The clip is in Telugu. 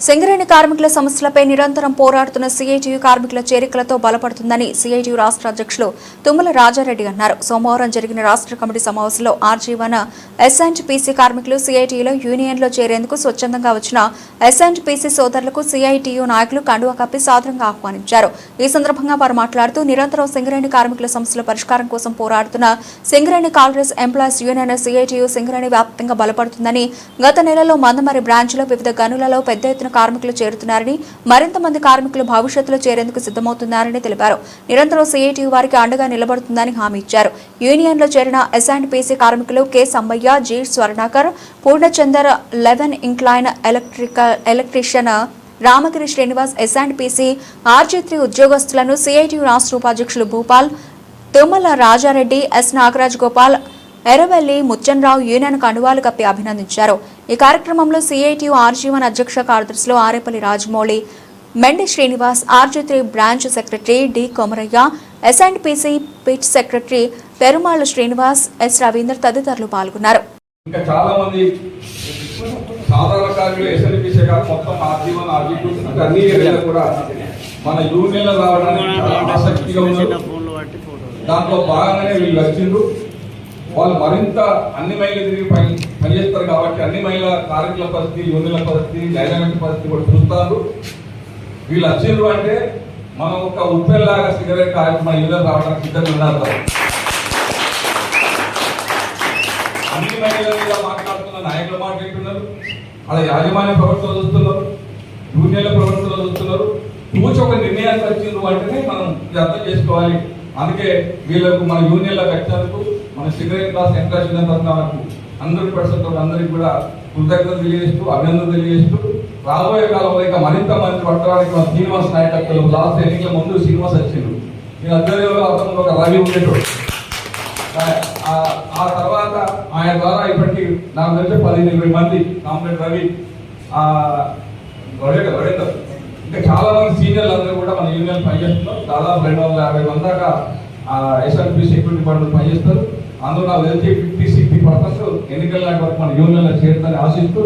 సింగరేణి కార్మికుల సమస్యలపై నిరంతరం పోరాడుతున్న సీఐటియు కార్మికుల చేరికలతో బలపడుతుందని సీఐటియు రాష్ట్ర అధ్యక్షులు తుమ్మల రాజారెడ్డి అన్నారు. సోమవారం జరిగిన రాష్ట్ర కమిటీ సమావేశంలో ఆర్జీవన ఎస్ఎండ్ పీసీ కార్మికులు సీఐటియులో యూనియన్లో చేరేందుకు స్వచ్ఛందంగా వచ్చిన ఎస్ఎండ్ పీసీ సోదరులకు సీఐటియు నాయకులు కండువా కప్పి సాదరంగా ఆహ్వానించారు. ఈ సందర్భంగా వారు మాట్లాడుతూ నిరంతరం సింగరేణి కార్మికుల సమస్యల పరిష్కారం కోసం పోరాడుతున్న Singareni Congress employees union CITU Singareni వ్యాప్తంగా బలపడుతుందని గత నెలలో మందమరి బ్రాంచ్లో వివిధ గనులలో పెద్ద ఎత్తున కార్మికులు చేరుతున్నారని మరింత మంది కార్మికులు భవిష్యత్తులో చేరేందుకు సిద్ధమవుతున్నారని తెలిపారు. నిరంతరం సీఐటియు వారికి అండగా నిలబడుతుందని హామీ ఇచ్చారు. యూనియన్లో చేరిన ఎస్ఆండ్పీసీ కార్మికులు K. Sambaiah G. Swarnakar Purnachander eleven incline electrical electrician Ramagiri Srinivas S and PC RG three ఉద్యోగస్తులను CITU రాష్ట్ర ఉపాధ్యక్షులు భూపాల్ తుమ్మల రాజారెడ్డి ఎస్ నాగరాజ్ గోపాల్ ఎర్రవెల్లి ముచ్చన్రావు యూనియన్ కండువాలు కప్పి అభినందించారు. ఈ కార్యక్రమంలో సిఐటియు ఆర్జీవన్ అధ్యక్ష కార్యదర్శులు Arepalli Rajamouli Mendi Srinivas RG three branch secretary D Komaraiah S and PC pit secretary Perumalla Srinivas S Ravinder తదితరులు పాల్గొన్నారు. ఇంకా చాలా మంది సాధారణ కార్మికులు ఎస్ఎన్పిసే కాదు మొత్తం ఆర్జీవన్ ఆర్జీటూ ఇంకా అన్ని ఏరియాలో కూడా మన యూనియన్లో రావడానికి ఆసక్తిగా ఉన్నారు. దాంట్లో భాగంగానే వీళ్ళు వచ్చిండ్రు. వాళ్ళు మరింత అన్ని మహిళలు తిరిగి పని పనిచేస్తారు కాబట్టి అన్ని మహిళల కార్మికుల పరిస్థితి యూనియన్ల పరిస్థితి డైనామిక్ పరిస్థితి కూడా చూస్తారు. వీళ్ళు వచ్చిండ్రు అంటే మనం ఒక ఉప్పెల్లాగా సిగరెట్ కార్యక్రమం యూనియన్ రావడానికి సిద్ధంగా ఉండాలి అన్ని మహిళల మీద మాట్లాడుతున్న నాయకులు మాట్లాడుతున్నారు అలా యాజమాన్య ప్రవర్తన చూస్తున్నారు. యూనియన్ల ప్రవర్తన చూస్తున్నారు. కూర్చో ఒక నిర్ణయానికి వచ్చిండ్రు అంటేనే మనం అర్థం చేసుకోవాలి. అందుకే వీళ్ళకు మన యూనియన్ల వ్యక్తులకు మన సిగరెట్ క్లాస్ ఎంకరేజ్ తరఫున హండ్రెడ్ పర్సెంట్ అందరికీ కూడా కృతజ్ఞత తెలియజేస్తూ అభినందన తెలియజేస్తూ రాబోయే కాలంలో ఇంకా మరింత మంది పట్టడానికి మన శ్రీనివాస్ నాయకత్వం లాస్ట్ ఎన్నికల ముందు శ్రీనివాస్ వచ్చిండు. నేను అధ్వర్యంలో అతను ఒక రవి ఉండేటోడు. ఆ- తర్వాత ఆయన ద్వారా ఇప్పటికి నాకు తెలిసి పదిహేను ఇరవై మంది కాంప్లెట్ రవి ఆ, రవీంద్ర ఇంకా చాలా మంది సీనియర్లు అందరూ కూడా మన యూనియన్ పనిచేస్తున్నారు. దాదాపు రెండు వందల యాభై మంది దాకా ఎస్ఎల్పి సెక్యూరిటీ డిపార్ట్మెంట్ పనిచేస్తారు. అందులో నాకు తెలిసి ఫిఫ్టీ సిక్స్టీ పర్సెంట్ ఎన్నికల వరకు మన యూనియన్లో చేరుతారని ఆశిస్తూ